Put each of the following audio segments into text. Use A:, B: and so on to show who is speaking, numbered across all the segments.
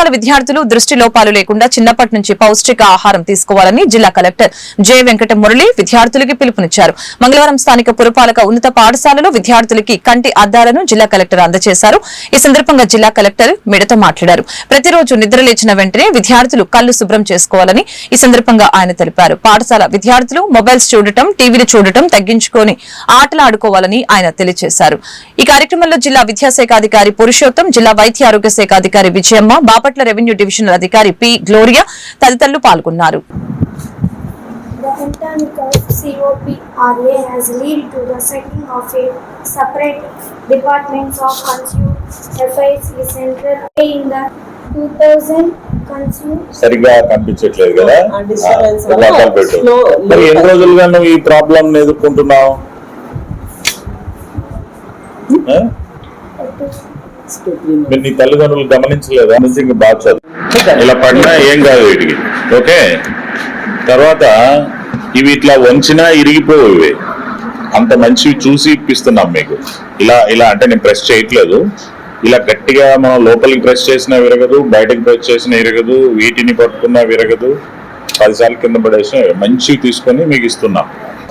A: పాఠశాల విద్యార్థులు దృష్టి లోపాలు లేకుండా చిన్నప్పటి నుంచి పౌష్టిక ఆహారం తీసుకోవాలని జిల్లా కలెక్టర్ జె వెంకట మురళి విద్యార్థులకి పిలుపునిచ్చారు. మంగళవారం స్థానిక పురపాలక ఉన్నత పాఠశాలలో విద్యార్థులకి కంటి అద్దాలను జిల్లా కలెక్టర్ అందజేశారు. ఈ సందర్భంగా జిల్లా కలెక్టర్ మిడతో మాట్లాడారు. ప్రతిరోజు నిద్ర లేచిన వెంటనే విద్యార్థులు కళ్ళు శుభ్రం చేసుకోవాలని ఈ సందర్భంగా ఆయన తెలిపారు. పాఠశాల విద్యార్థులు మొబైల్స్ చూడటం టీవీలు చూడటం తగ్గించుకొని ఆటలాడుకోవాలని ఆయన తెలియజేశారు. ఈ కార్యక్రమంలో జిల్లా విద్యాశాఖ అధికారి పురుషోత్తం జిల్లా వైద్య ఆరోగ్య శాఖ అధికారి విజయమ్మ బాపట్ల రెవెన్యూ డివిజనల్ అధికారి పి గ్లోరియా తదితరులు పాల్గొన్నారు
B: The intent of COPRA has led to the setting of a separate departments of consumer affairs central in the 2000 consumer
C: సరిగ్గా కనిపించట్లేదు కదా మరి ఎన్ని రోజులుగా నువ్వు ఈ ప్రాబ్లం ఎదుర్కొంటున్నావు? మీరు నీ తల్లిదండ్రులు గమనించలేదా? నుంచి ఇంక బాగా చదువు. ఇలా పడినా ఏం కాదు వీటికి. ఓకే? తర్వాత ఇవి ఇట్లా వంచినా ఇరిగిపోవు ఇవి అంత మంచివి చూసి ఇప్పిస్తున్నాం మీకు. ఇలా ఇలా అంటే నేను ప్రెస్ చేయట్లేదు. ఇలా గట్టిగా మనం లోపలికి ప్రెస్ చేసినా విరగదు బయటకు ప్రెస్ చేసినా విరగదు వీటిని పట్టుకున్నా విరగదు. పదిసార్లు కింద పడేసిన మంచివి తీసుకొని మీకు ఇస్తున్నాం.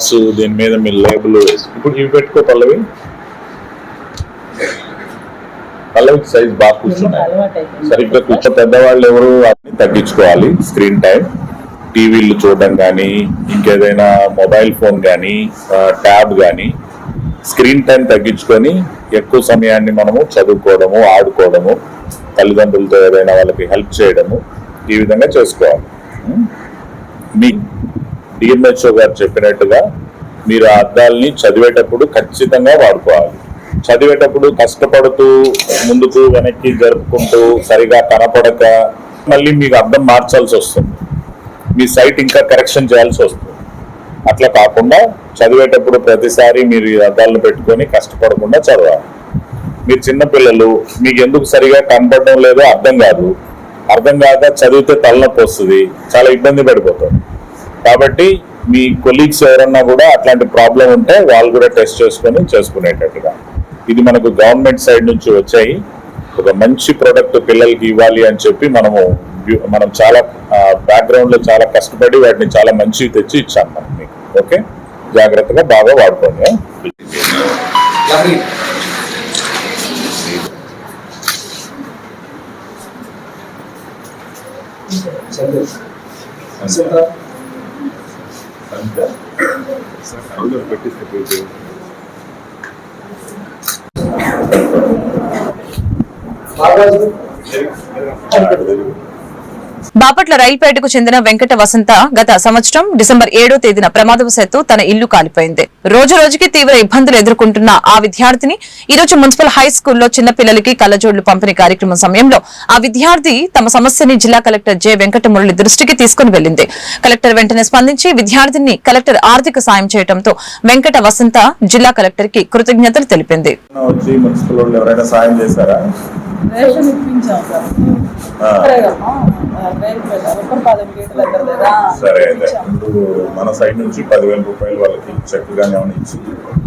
C: సో దీని మీద మీ లేబుల్ వేసి ఇప్పుడు ఇవి పెట్టుకో పల్లవి. పల్లవికి సైజ్ బాగా కూర్చున్నాయి. సరిగ్గా కూర్చో పెద్దవాళ్ళు ఎవరు వాటిని తగ్గించుకోవాలి స్క్రీన్ టైం టీవీలు చూడడం కానీ ఇంకేదైనా మొబైల్ ఫోన్ కానీ ట్యాబ్ కానీ స్క్రీన్ టైం తగ్గించుకొని ఎక్కువ సమయాన్ని మనము చదువుకోవడము ఆడుకోవడము తల్లిదండ్రులతో ఏదైనా వాళ్ళకి హెల్ప్ చేయడము ఈ విధంగా చేసుకోవాలి? మీ డిఎంహెచ్ఓ గారు చెప్పినట్టుగా మీరు ఆ అద్దాలని చదివేటప్పుడు ఖచ్చితంగా వాడుకోవాలి చదివేటప్పుడు కష్టపడుతూ ముందుకు వెనక్కి జరుపుకుంటూ సరిగా కనపడక మళ్ళీ మీకు అర్థం మార్చాల్సి వస్తుంది. మీ సైట్ ఇంకా కరెక్షన్ చేయాల్సి వస్తుంది. అట్లా కాకుండా చదివేటప్పుడు ప్రతిసారి మీరు ఈ అద్దాలను పెట్టుకొని కష్టపడకుండా చదవాలి. మీరు చిన్నపిల్లలు మీకు ఎందుకు సరిగా కనపడడం లేదో అర్థం కాదు. అర్థం కాక చదివితే తలనొప్పి వస్తుంది. చాలా ఇబ్బంది పడిపోతారు. కాబట్టి మీ కొలీగ్స్ ఎవరన్నా కూడా అట్లాంటి ప్రాబ్లం ఉంటే వాళ్ళు కూడా టెస్ట్ చేసుకొని చేసుకునేటట్టుగా. ఇది మనకు గవర్నమెంట్ సైడ్ నుంచి వచ్చాయి ఒక మంచి ప్రోడక్ట్ పిల్లలకి ఇవ్వాలి అని చెప్పి మనము మనం చాలా బ్యాక్గ్రౌండ్లో చాలా కష్టపడి వాటిని చాలా మంచివి తెచ్చి ఇచ్చాం మనం మీకు ఓకే జాగ్రత్తగా బాగా వాడుకోండి అందులో పెట్టిస్తే పోయి.
A: బాపట్ల రైల్పేటకు చెందిన వెంకట వసంత గత సంవత్సరం డిసెంబర్ ఏడో తేదీన ప్రమాదవశాత్తు తన ఇల్లు కాలిపోయింది. రోజు రోజుకి తీవ్ర ఇబ్బందులు ఎదుర్కొంటున్న ఆ విద్యార్థిని ఈ రోజు మున్సిపల్ హై స్కూల్లో చిన్న పిల్లలకి కళ్ళజోళ్ళు పంపిణీ కార్యక్రమం సమయంలో ఆ విద్యార్థి తమ సమస్యని జిల్లా కలెక్టర్ జె వెంకటమురళి దృష్టికి తీసుకుని వెళ్ళింది కలెక్టర్ వెంటనే స్పందించి విద్యార్థిని కలెక్టర్ ఆర్థిక సాయం చేయడంతో వెంకట వసంత జిల్లా కలెక్టర్కి కృతజ్ఞతలు తెలిపింది.
C: మున్సిపల్ ఎవరైనా సాయం చేశారా?
D: సార్
C: ఇప్పుడు మన సైడ్ నుంచి పదివేల రూపాయలు వాళ్ళకి చెక్ గానీ ఏమైనా ఇచ్చి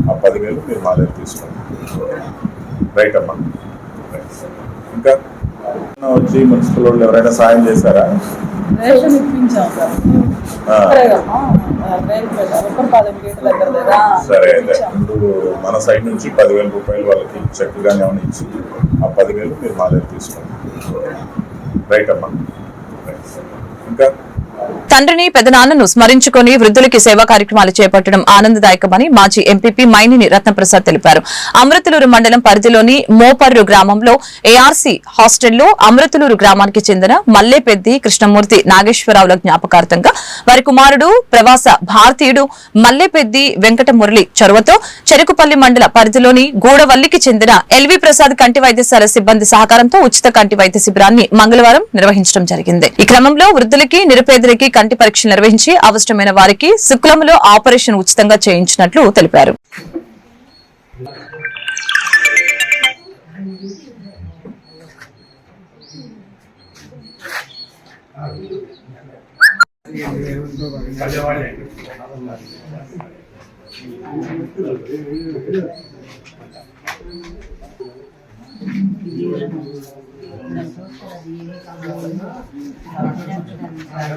C: ఆ పదివేలు మీరు మా దగ్గర తీసుకోండి. రైట్ అమ్మా. ఇంకా వచ్చి మున్సిపల్ వాళ్ళు ఎవరైనా సాయం చేశారా?
D: రేషన్ ఇప్పించాం. సార్
C: అయితే ఇప్పుడు మన సైడ్ నుంచి పదివేల రూపాయలు వాళ్ళకి చెక్ గానీ ఏమైనా ఇచ్చి ఆ పదివేలు మీరు మా దగ్గర తీసుకోండి. రైట్ అమ్మా. ఇంకా
A: తండ్రిని పెదనాన్నను స్మరించుకొని వృద్ధులకి సేవా కార్యక్రమాలు చేపట్టడం ఆనందదాయకమని మాజీ ఎంపీపీ మైనిని రత్నప్రసాద్ తెలిపారు. అమృతలూరు మండలం పరిధిలోని మోపర్రు గ్రామంలో ఏఆర్సీ హాస్టల్లో అమృతలూరు గ్రామానికి చెందిన మల్లేపెద్ది కృష్ణమూర్తి నాగేశ్వరరావుల జ్ఞాపకార్థంగా వారి కుమారుడు ప్రవాస భారతీయుడు మల్లేపెద్ది వెంకట మురళి చొరవతో చెరుకుపల్లి మండల పరిధిలోని గూడవల్లికి చెందిన ఎల్వి ప్రసాద్ కంటి వైద్యశాల సిబ్బంది సహకారంతో ఉచిత కంటి వైద్య శిబిరాన్ని మంగళవారం నిర్వహించడం జరిగింది. ఈ క్రమంలో వృద్ధులకి అందరికీ కంటి పరీక్షలు నిర్వహించి అవసరమైన వారికి శుక్లంలో ఆపరేషన్ ఉచితంగా చేయించినట్లు తెలిపారు.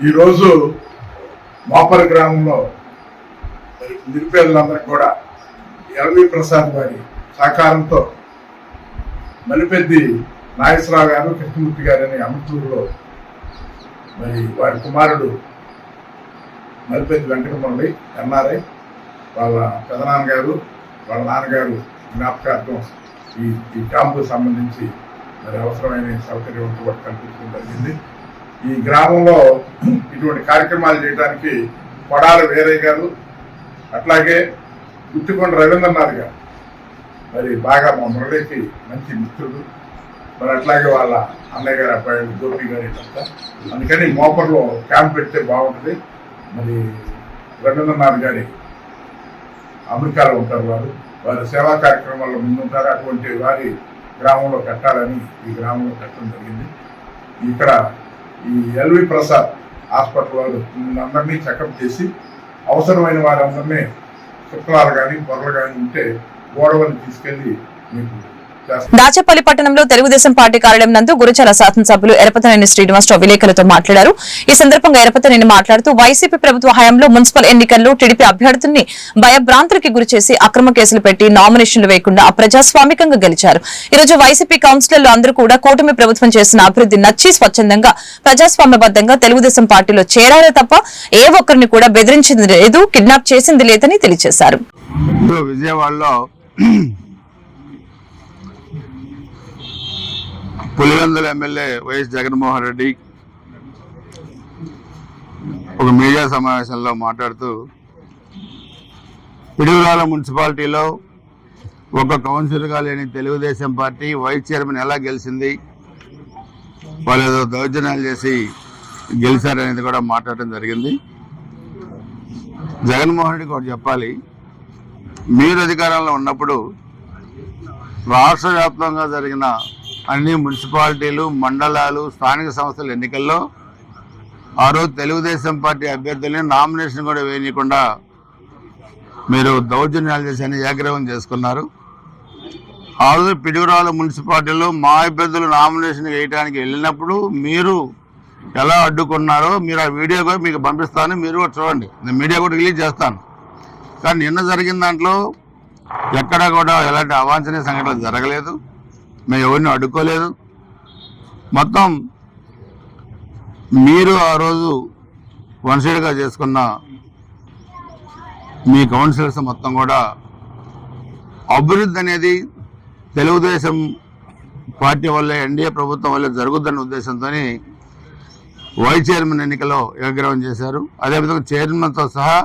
E: ఈరోజు మాపర గ్రామంలో మరి నిరుపేదలందరికీ కూడా ఎల్వి ప్రసాద్ గారి సహకారంతో మలిపెద్ది నాగేశ్వరరావు గారు కృష్ణమూర్తి గారు అనే అమృతూరులో మరి వారి కుమారుడు మలిపెద్ది వెంకటమురళి ఎన్ఆర్ఐ వాళ్ళ పెదనాన్నగారు వాళ్ళ నాన్నగారు జ్ఞాపకార్థం ఈ ఈ క్యాంపు సంబంధించి మరి అవసరమైన సౌకర్యం కూడా కల్పించడం జరిగింది. ఈ గ్రామంలో ఇటువంటి కార్యక్రమాలు చేయడానికి కొడాల వేరే గారు అట్లాగే గుత్తికొండ రవీంద్రనాథ్ గారు. మరి బాగా మా మురళికి మంచి మిత్రుడు మరి అట్లాగే వాళ్ళ అన్నయ్య గారి అబ్బాయి గోపి గారి ఇదంతా అందుకని మోపర్లో క్యాంప్ పెడితే బాగుంటుంది. మరి రవీంద్రనాథ్ గారి అమెరికాలో ఉంటారు వారు. వారి సేవా కార్యక్రమాల్లో ముందుంటారు. అటువంటి వారి గ్రామంలో కట్టాలని ఈ గ్రామంలో కట్టడం జరిగింది. ఇక్కడ ఈ ఎల్వి ప్రసాద్ హాస్పిటల్ వారు అందరినీ చెకప్ చేసి అవసరమైన వారందరినీ శుక్లాలు కానీ పొరలు కానీ ఉంటే గోడవని తీసుకెళ్ళి మీకు
A: దాచపల్లి పట్టణంలో తెలుగుదేశం పార్టీ కార్యాలయం నందు గురుచాల శాసనసభ్యులు ఎరపతనేని శ్రీనివాసరావు విలేకరులతో మాట్లాడారు. ఈ సందర్భంగా ఎరపతనేని మాట్లాడుతూ వైసీపీ ప్రభుత్వ హయాంలో మున్సిపల్ ఎన్నికల్లో టీడీపీ అభ్యర్థుల్ని భయభ్రాంతులకి గురి చేసి అక్రమ కేసులు పెట్టి నామినేషన్లు వేయకుండా అప్రజాస్వామికంగా గెలిచారు. ఈ రోజు వైసీపీ కౌన్సిలర్లు అందరూ కూడా కూటమి ప్రభుత్వం చేసిన అభివృద్ధి నచ్చి స్వచ్ఛందంగా ప్రజాస్వామ్యబద్దంగా తెలుగుదేశం పార్టీలో చేరారే తప్ప ఏ ఒక్కరిని కూడా బెదిరించింది లేదు కిడ్నాప్ చేసింది లేదని తెలియజేశారు.
F: విజయవాడలో పులివెందుల ఎమ్మెల్యే వైఎస్ జగన్మోహన్ రెడ్డి ఒక మీడియా సమావేశంలో మాట్లాడుతూ పిడుగురాల మున్సిపాలిటీలో ఒక కౌన్సిలర్గా లేని తెలుగుదేశం పార్టీ వైస్ చైర్మన్ ఎలా గెలిచింది వాళ్ళు ఏదో దౌర్జన్యాలు చేసి గెలిచారనేది కూడా మాట్లాడటం జరిగింది. జగన్మోహన్ రెడ్డికి ఒకటి చెప్పాలి మీరు అధికారంలో ఉన్నప్పుడు రాష్ట్ర వ్యాప్తంగా జరిగిన అన్ని మున్సిపాలిటీలు మండలాలు స్థానిక సంస్థల ఎన్నికల్లో ఆ రోజు తెలుగుదేశం పార్టీ అభ్యర్థుల్ని నామినేషన్ కూడా వేయకుండా మీరు దౌర్జన్యాలు చేసి ఏగ్రహం చేసుకున్నారు. ఆ రోజు పిడుగురాల మున్సిపాలిటీలో మా అభ్యర్థులు నామినేషన్ వేయడానికి వెళ్ళినప్పుడు మీరు ఎలా అడ్డుకున్నారో మీరు ఆ వీడియో కూడా మీకు పంపిస్తాను మీరు కూడా చూడండి. నేను మీడియా కూడా రిలీజ్ చేస్తాను. కానీ నిన్న జరిగిన దాంట్లో ఎక్కడా కూడా ఎలాంటి అవాంఛనీయ సంఘటనలు జరగలేదు. మేము ఎవరిని అడ్డుకోలేదు. మొత్తం మీరు ఆ రోజు వన్ సైడ్గా చేసుకున్న మీ కౌన్సిలర్స్ మొత్తం కూడా అభివృద్ధి అనేది తెలుగుదేశం పార్టీ వల్ల ఎన్డీఏ ప్రభుత్వం వల్ల జరుగుతున్న ఉద్దేశంతో వైస్ చైర్మన్ ఎన్నికలో ఏకగ్రహం చేశారు. అదేవిధంగా చైర్మన్తో సహా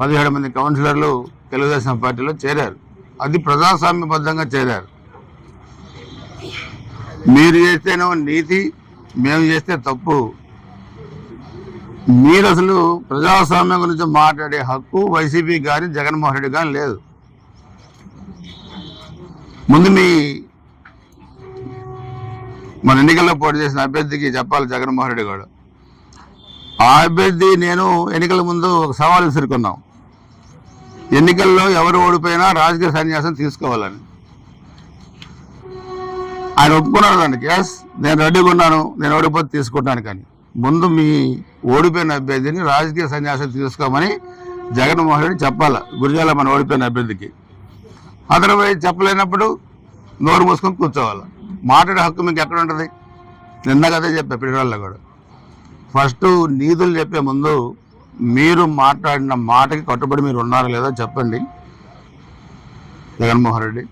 F: పదిహేడు మంది కౌన్సిలర్లు తెలుగుదేశం పార్టీలో చేరారు. అది ప్రజాస్వామ్యబద్ధంగా చేరారు. మీరు చేస్తేనేమో నీతి మేము చేస్తే తప్పు. మీరు అసలు ప్రజాస్వామ్యం గురించి మాట్లాడే హక్కు వైసీపీ కానీ జగన్మోహన్ రెడ్డి కానీ లేదు. ముందు మీ మన ఎన్నికల్లో పోటీ చేసిన అభ్యర్థికి చెప్పాలి జగన్మోహన్ రెడ్డి కూడా ఆ అభ్యర్థి నేను ఎన్నికల ముందు ఒక సవాల్ విసురుకున్నాం ఎన్నికల్లో ఎవరు ఓడిపోయినా రాజకీయ సన్యాసం తీసుకోవాలని. ఆయన ఒప్పుకున్నారు దానికి ఎస్ నేను రెడీగా ఉన్నాను. నేను ఓడిపోతే తీసుకుంటాను కానీ. ముందు మీ ఓడిపోయిన అభ్యర్థిని రాజకీయ సన్యాసం తీసుకోమని జగన్మోహన్ రెడ్డి చెప్పాలి. గురిజాల మన ఓడిపోయిన అభ్యర్థికి. అదర్వైజ్ చెప్పలేనప్పుడు నోరు మూసుకొని కూర్చోవాలి. మాట్లాడే హక్కు మీకు ఎక్కడ ఉంటుంది? నిన్న కదే చెప్పా పిల్లల్లో కూడా. ఫస్ట్ నీతులు చెప్పే ముందు మీరు మాట్లాడిన మాటకి కట్టుబడి మీరు ఉన్నారో లేదో చెప్పండి. జగన్మోహన్ రెడ్డి.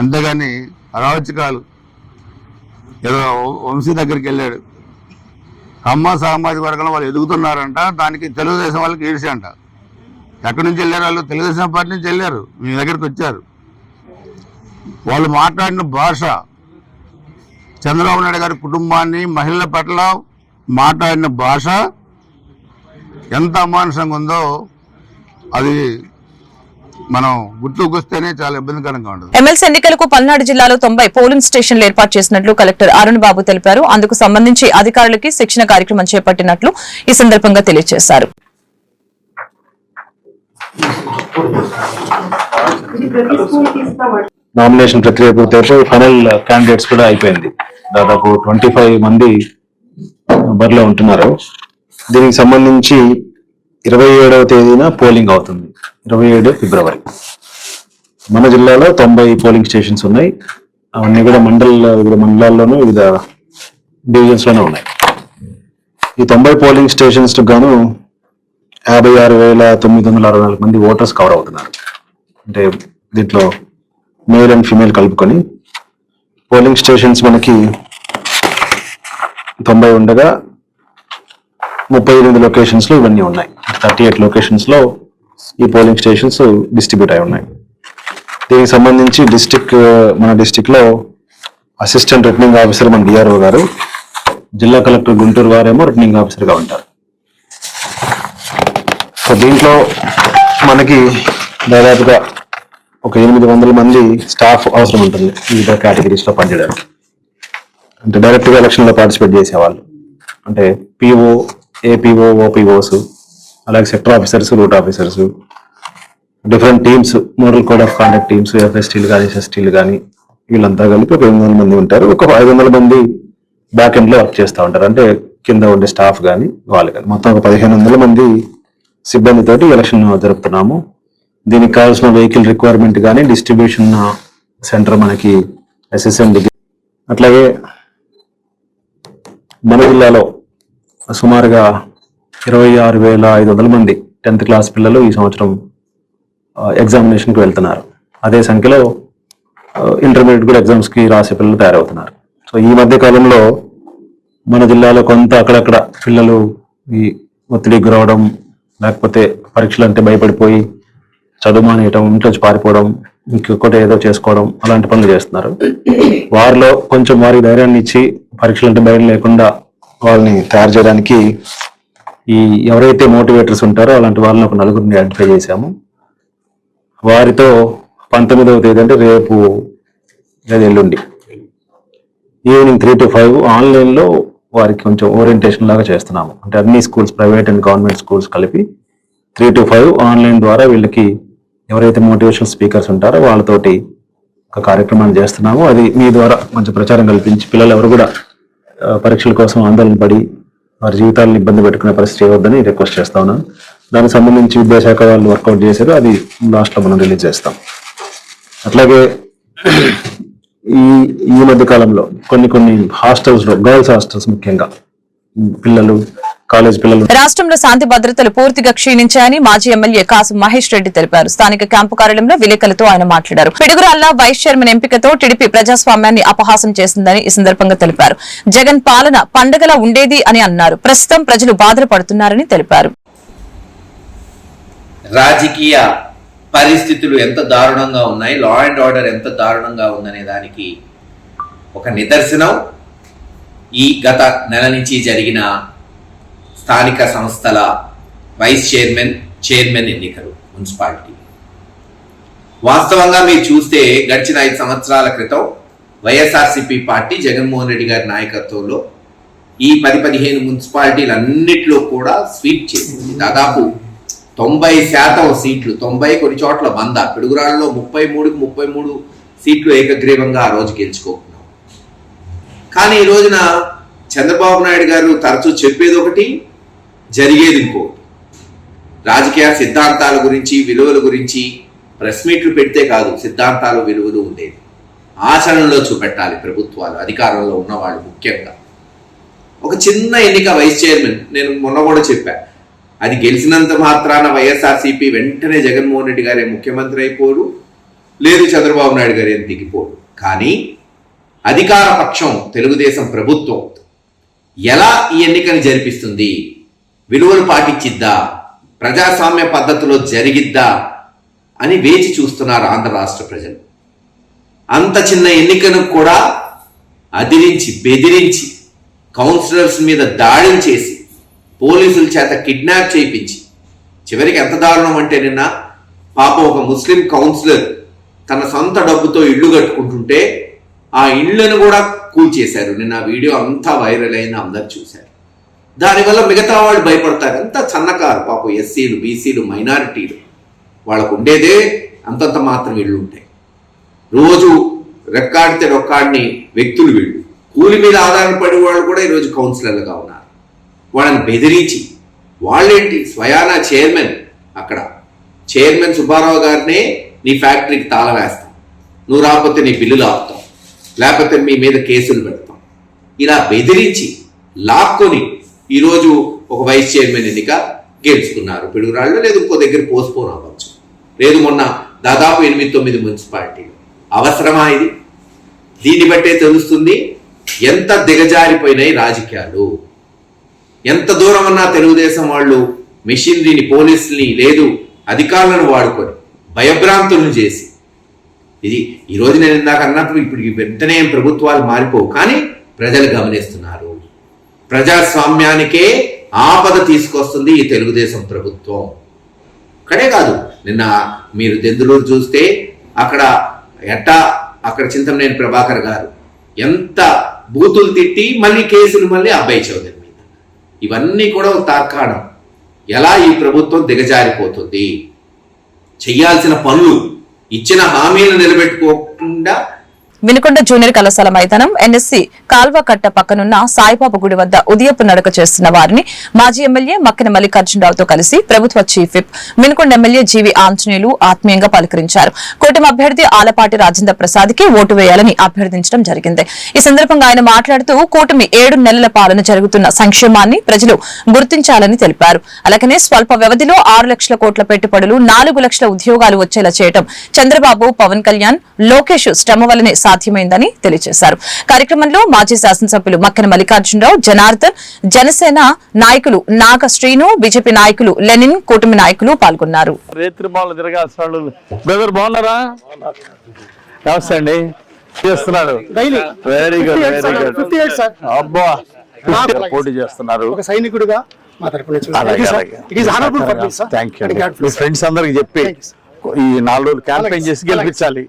F: అంతేగాని అరాచకాలు. ఏదో వంశీ దగ్గరికి వెళ్ళాడు. కమ్మ సామాజిక వర్గంలో వాళ్ళు ఎదుగుతున్నారంట దానికి తెలుగుదేశం వాళ్ళకి ఈడ్చి అంట. ఎక్కడి నుంచి వెళ్ళారు వాళ్ళు? తెలుగుదేశం పార్టీ నుంచి వెళ్ళారు. మీ దగ్గరికి వచ్చారు. వాళ్ళు మాట్లాడిన భాష చంద్రబాబు నాయుడు గారి కుటుంబాన్ని మహిళల పట్ల మాట్లాడిన భాష ఎంత అమానుషంగా ఉందో అది మనం గుర్తుకొస్తేనే చాలా ఇబ్బందికరంగా ఉంటుంది.
A: ఎమ్మెల్సీ ఎన్నికలకు పల్నాడు జిల్లాలో తొంభై పోలింగ్ స్టేషన్లు ఏర్పాటు చేసినట్లు కలెక్టర్ అరుణ్ బాబు తెలిపారు. అందుకు సంబంధించి అధికారులకి శిక్షణ కార్యక్రమం చేపట్టినట్లు ఈ సందర్భంగా తెలియజేశారు.
G: నామినేషన్ ప్రక్రియ పూర్తయిపోయి ఫైనల్ క్యాండిడేట్స్ కూడా అయిపోయింది. దాదాపు ట్వంటీ ఫైవ్ మంది బరిలో ఉంటున్నారు. దీనికి సంబంధించి ఇరవై ఏడవ తేదీన పోలింగ్ అవుతుంది. ఇరవై ఏడు ఫిబ్రవరి. మన జిల్లాలో తొంభై పోలింగ్ స్టేషన్స్ ఉన్నాయి. అవన్నీ కూడా మండల వివిధ మండలాల్లోనూ వివిధ డివిజన్స్ ఉన్నాయి. ఈ తొంభై పోలింగ్ స్టేషన్స్ గాను యాభై ఆరు వేల తొమ్మిది వందల అరవై నాలుగు మంది ఓటర్స్ కవర్ అవుతున్నారు. అంటే దీంట్లో మేల్ అండ్ ఫీమేల్ కలుపుకొని పోలింగ్ స్టేషన్స్ మనకి తొంభై ఉండగా ముప్పై ఎనిమిది లొకేషన్స్లో ఇవన్నీ ఉన్నాయి. థర్టీ ఎయిట్ లొకేషన్స్లో ఈ పోలింగ్ స్టేషన్స్ డిస్ట్రిబ్యూట్ అయి ఉన్నాయి. దీనికి సంబంధించి డిస్టిక్ మన డిస్టిక్లో అసిస్టెంట్ రిటర్నింగ్ ఆఫీసర్ మన డిఆర్ఓ గారు జిల్లా కలెక్టర్ గుంటూరు వారేమో రిటర్నింగ్ ఆఫీసర్గా ఉంటారు. సో దీంట్లో మనకి దాదాపుగా ఒక ఎనిమిది వందల మంది స్టాఫ్ అవసరం ఉంటుంది వివిధ కేటగిరీస్లో పనిచేయడానికి. అంటే డైరెక్ట్గా ఎలక్షన్లో పార్టిసిపేట్ చేసేవాళ్ళు. అంటే పిఓ ఏపీఓ ఓపీఓస్ అలాగే sector officers route officers different teams model code of conduct teams ఎఫ్ఎస్టీలు కానీ ఎస్ఎస్టీలు కానీ వీళ్ళంతా కలిపి ఒక ఎనిమిది వందల మంది ఉంటారు. ఒక ఐదు వందల మంది బ్యాక్ ఎండ్లో వర్క్ చేస్తూ ఉంటారు. అంటే కింద ఉండే స్టాఫ్ కానీ వాళ్ళు కానీ మొత్తం ఒక పదిహేను వందల మంది సిబ్బందితోటి ఎలక్షన్ జరుపుతున్నాము. దీనికి కావాల్సిన వెహికల్ రిక్వైర్మెంట్ కానీ డిస్ట్రిబ్యూషన్ సెంటర్ మనకి ఎస్ఎస్ఎం డిగ్రీ. అట్లాగే మన జిల్లాలో సుమారుగా ఇరవై ఆరు వేల ఐదు వందల మంది టెన్త్ క్లాస్ పిల్లలు ఈ సంవత్సరం ఎగ్జామినేషన్కి వెళ్తున్నారు. అదే సంఖ్యలో ఇంటర్మీడియట్ కూడా ఎగ్జామ్స్కి రాసే పిల్లలు తయారవుతున్నారు. సో ఈ మధ్య కాలంలో మన జిల్లాలో కొంత అక్కడక్కడ పిల్లలు ఈ ఒత్తిడికి గురవడం లేకపోతే పరీక్షలు అంటే భయపడిపోయి చదువు మానేయటం ఇంట్లో పారిపోవడం ఇంకొకటి ఏదో చేసుకోవడం అలాంటి పనులు చేస్తున్నారు. వారిలో కొంచెం వారి ధైర్యాన్ని ఇచ్చి పరీక్షలు అంటే భయం లేకుండా వాళ్ళని తయారు చేయడానికి ఈ ఎవరైతే మోటివేటర్స్ ఉంటారో అలాంటి వాళ్ళని ఒక నలుగురిని ఐడెంటిఫై చేశాము. వారితో పంతొమ్మిదవ తేదీ అంటే రేపు లేదా ఎల్లుండి. ఈవినింగ్ త్రీ టు ఫైవ్ ఆన్లైన్లో వారికి కొంచెం ఓరియంటేషన్ లాగా చేస్తున్నాము. అంటే అన్ని schools private and government schools కలిపి త్రీ టు ఫైవ్ ఆన్లైన్ ద్వారా వీళ్ళకి ఎవరైతే మోటివేషనల్ స్పీకర్స్ ఉంటారో వాళ్ళతోటి ఒక కార్యక్రమాన్ని చేస్తున్నాము. అది మీ ద్వారా కొంచెం ప్రచారం కల్పించి పిల్లలు ఎవరు కూడా పరీక్షల కోసం ఆందోళన పడి వారి జీవితాలను ఇబ్బంది పెట్టుకునే పరిస్థితి చేయవద్దని రిక్వెస్ట్ చేస్తా ఉన్నాను. దానికి సంబంధించి విద్యాశాఖ వాళ్ళు వర్కౌట్ చేశారు. అది లాస్ట్లో మనం రిలీజ్ చేస్తాం. అట్లాగే ఈ ఈ మధ్య కాలంలో కొన్ని కొన్ని హాస్టల్స్లో గర్ల్స్ హాస్టల్స్ ముఖ్యంగా పిల్లలు కాలేజ్ పిల్లలు
A: రాష్ట్రంలో శాంతి భద్రతలు పూర్తిగా క్షీణించాయని మాజీ ఎమ్మెల్యే కాసు మహేష్ రెడ్డి తెలిపారు. స్థానిక క్యాంపు కార్యాలయంలో విలేకరులతో ఆయన మాట్లాడారు. పిడుగురాళ్ళ వైస్ చైర్మన్ ఎంపికతో టీడీపీ ప్రజాస్వామ్యాన్ని అపహాసం చేసిందని ఈ సందర్భంగా తెలిపారు. జగన్ పాలన పండగలా ఉండేది అని అన్నారు. ప్రస్తుతం ప్రజలు బాధలు పడుతున్నారని తెలిపారు.
H: రాజకీయ పరిస్థితులు ఎంత దారుణంగా ఉన్నాయి లా అండ్ ఆర్డర్ ఎంత దారుణంగా ఉందనే దానికి ఒక నిదర్శనం. ఈ గత నెల నుంచి జరిగిన స్థానిక సంస్థల వైస్ చైర్మన్ చైర్మన్ ఎన్నికలు మున్సిపాలిటీ. వాస్తవంగా మీరు చూస్తే గడిచిన ఐదు సంవత్సరాల క్రితం వైఎస్ఆర్సిపి పార్టీ జగన్మోహన్ రెడ్డి గారి నాయకత్వంలో ఈ పది పదిహేను మున్సిపాలిటీలన్నిటిలో కూడా స్వీప్ చేసింది. దాదాపు తొంభై శాతం సీట్లు తొంభై కొన్ని చోట్ల వంద పిడుగురాళ్ళలో ముప్పై మూడుకి ముప్పై మూడు సీట్లు ఏకగ్రీవంగా ఆ రోజు గెలుచుకోకున్నాం. కానీ ఈ రోజున చంద్రబాబు నాయుడు గారు తరచూ చెప్పేది ఒకటి జరిగేది ఇంకోటి రాజకీయ సిద్ధాంతాల గురించి విలువల గురించి ప్రెస్ మీట్లు పెడితే కాదు సిద్ధాంతాలు విలువలు ఉండేది ఆచరణలో చూపెట్టాలి ప్రభుత్వాలు అధికారంలో ఉన్నవాళ్ళు ముఖ్యంగా. ఒక చిన్న ఎన్నిక వైస్ చైర్మన్ నేను మొన్న కూడా చెప్పా అది గెలిచినంత మాత్రాన వైఎస్ఆర్సీపీ వెంటనే జగన్మోహన్ రెడ్డి గారే ముఖ్యమంత్రి అయిపోడు లేదు చంద్రబాబు నాయుడు గారు ఏం దిగిపోడు. కానీ అధికార పక్షం తెలుగుదేశం ప్రభుత్వం ఎలా ఈ ఎన్నికను జరిపిస్తుంది విలువలు పాటించిద్దా? ప్రజాస్వామ్య పద్ధతిలో జరిగిద్దా? అని వేచి చూస్తున్నారు ఆంధ్ర రాష్ట్ర ప్రజలు. అంత చిన్న ఎన్నికను కూడా అదిరించి బెదిరించి కౌన్సిలర్స్ మీద దాడులు చేసి పోలీసుల చేత కిడ్నాప్ చేయించి చివరికి ఎంత దారుణం అంటే నిన్న పాప ఒక ముస్లిం కౌన్సిలర్ తన సొంత డబ్బుతో ఇల్లు కట్టుకుంటుంటే ఆ ఇళ్ళను కూడా కూల్చేశారు. నిన్న వీడియో అంతా వైరల్ అయింది అందరు చూశారు. దానివల్ల మిగతా వాళ్ళు భయపడతారు. ఎంత సన్నకారు పాపం ఎస్సీలు బీసీలు మైనారిటీలు. వాళ్ళకు ఉండేదే అంతంత మాత్రం వీళ్ళు ఉంటాయి. రోజు రెక్కాడితే రొక్కాడిని వ్యక్తులు వీళ్ళు. కూలి మీద ఆధారపడే వాళ్ళు కూడా ఈరోజు కౌన్సిలర్లుగా ఉన్నారు. వాళ్ళని బెదిరించి వాళ్ళేంటి? స్వయానా చైర్మన్ అక్కడ. చైర్మన్ సుబ్బారావు గారినే నీ ఫ్యాక్టరీకి తాళ వేస్తాం. నువ్వు రాకపోతే నీ బిల్లులు ఆపుతాం. లేకపోతే మీ మీద కేసులు పెడతాం. ఇలా బెదిరించి లాక్కొని ఈరోజు ఒక వైస్ చైర్మన్ ఎన్నిక గెలుచుకున్నారు. పిడుగురాళ్ళు లేదు ఇంకో దగ్గర పోస్ట్పోన్ అవ్వచ్చు. లేదు మొన్న దాదాపు ఎనిమిది తొమ్మిది మున్సిపాలిటీలు. అవసరమా ఇది? దీన్ని బట్టే తెలుస్తుంది ఎంత దిగజారిపోయినాయి రాజకీయాలు. ఎంత దూరం ఉన్నా తెలుగుదేశం వాళ్ళు మెషినరీని పోలీసుల్ని లేదు అధికారులను వాడుకొని భయభ్రాంతులను చేసి. ఇది ఈరోజు నేను ఇందాక అన్నప్పుడు ఇప్పుడు వెంటనే ప్రభుత్వాలు మారిపోవు కానీ ప్రజలు గమనిస్తున్నారు. ప్రజాస్వామ్యానికే ఆపద తీసుకొస్తుంది ఈ తెలుగుదేశం ప్రభుత్వం. అక్కడే కాదు నిన్న మీరు దెందులూరు చూస్తే అక్కడ ఎట్టా అక్కడ చింతమనేని ప్రభాకర్ గారు ఎంత బూతులు తిట్టి మళ్ళీ కేసులు మళ్ళీ అబ్బాయి చౌదరి మీద. ఇవన్నీ కూడా ఒక తార్కాణం. ఎలా ఈ ప్రభుత్వం దిగజారిపోతుంది? చెయ్యాల్సిన పనులు ఇచ్చిన హామీలు నిలబెట్టుకోకుండా
A: వినుకొండ జూనియర్ కళాశాల మైదానం ఎన్ఎస్సి కాల్వకట్ట పక్కనున్న సాయిబాబు గుడి వద్ద ఉదయపు నడక చేస్తున్న వారిని మాజీ ఎమ్మెల్యే మక్కిన మల్లికార్జునరావుతో కలిసి ప్రభుత్వ chief whip Vinukonda MLA GV Anjaneyulu ఆత్మీయంగా పలకరించారు. కూటమి అభ్యర్థి ఆలపాటి రాజేంద్ర ప్రసాద్కి ఓటు వేయాలని అభ్యర్థించడం జరిగింది. ఈ సందర్భంగా ఆయన మాట్లాడుతూ కూటమి ఏడు నెలల పాలన జరుగుతున్న సంక్షేమాన్ని ప్రజలు గుర్తించాలని తెలిపారు. అలాగనే స్వల్ప వ్యవధిలో ఆరు లక్షల కోట్ల పెట్టుబడులు నాలుగు లక్షల ఉద్యోగాలు వచ్చేలా చేయడం చంద్రబాబు పవన్ కళ్యాణ్ లోకేష్ శ్రమ వల్లనే సాధ్యమైందని తెలియజేశారు. కార్యక్రమంలో మాజీ శాసనసభ్యులు మక్కన మల్లికార్జునరావు జనార్దన్ జనసేన నాయకులు నాగ శ్రీను బీజేపీ నాయకులు లెనిన్ కూటమి నాయకులు పాల్గొన్నారు.
I: చేస్తున్నాడు. వెరీ గుడ్ వెరీ గుడ్ అబ్బా పోటీ చేస్తున్నారు.
J: ఒక సైనికుడిగా మా తరపున
I: ఫ్రెండ్స్ అందరికి చెప్పి ఈ నాలుగు రోజులు క్యాంపెయిన్ చేసి గెలిపించాలి.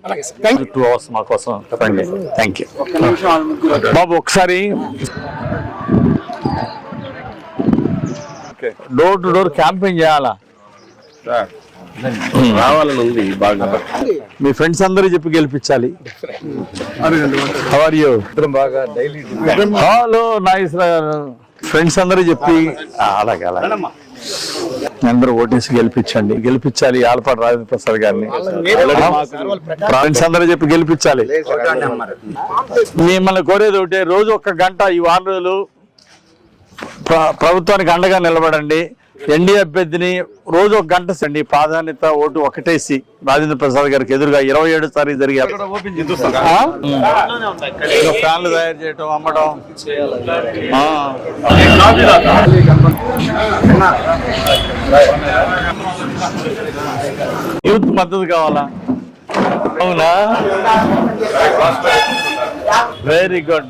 I: టూ అవర్స్ మా కోసం రండి థ్యాంక్ యూ బాబు ఒకసారి. డోర్ టు డోర్ క్యాంపెయిన్ చేయాలా?
K: రావాలని ఉంది బాగా.
I: మీ ఫ్రెండ్స్ అందరూ చెప్పి గెలిపించాలి. హవర్ యూ బాగా డైలీ హలో నైస్ ఫ్రెండ్స్ అందరూ చెప్పి. అలాగే అలాగే. అందరూ ఓటేసి గెలిపించండి. గెలిపించాలి ఆలపాటి రాజేంద్ర ప్రసాద్ గారిని. ఫ్రెండ్స్ అందరూ చెప్పి గెలిపించాలి. మిమ్మల్ని కోరేది ఒకటి రోజు ఒక్క గంట ఈ వారం రోజులు ప్రభుత్వానికి అండగా నిలబడండి. ఎన్డీఏ అభ్యర్థిని రోజు ఒక గంట సండి. ప్రాధాన్యత ఓటు ఒకటేసి రాజేంద్ర ప్రసాద్ గారికి ఎదురుగా ఇరవై ఏడు తారీఖు జరిగే ఫ్యాన్లు తయారు చేయటం అమ్మడం ఆ. యూత్ మద్దతు కావాలా? అవునా? Very good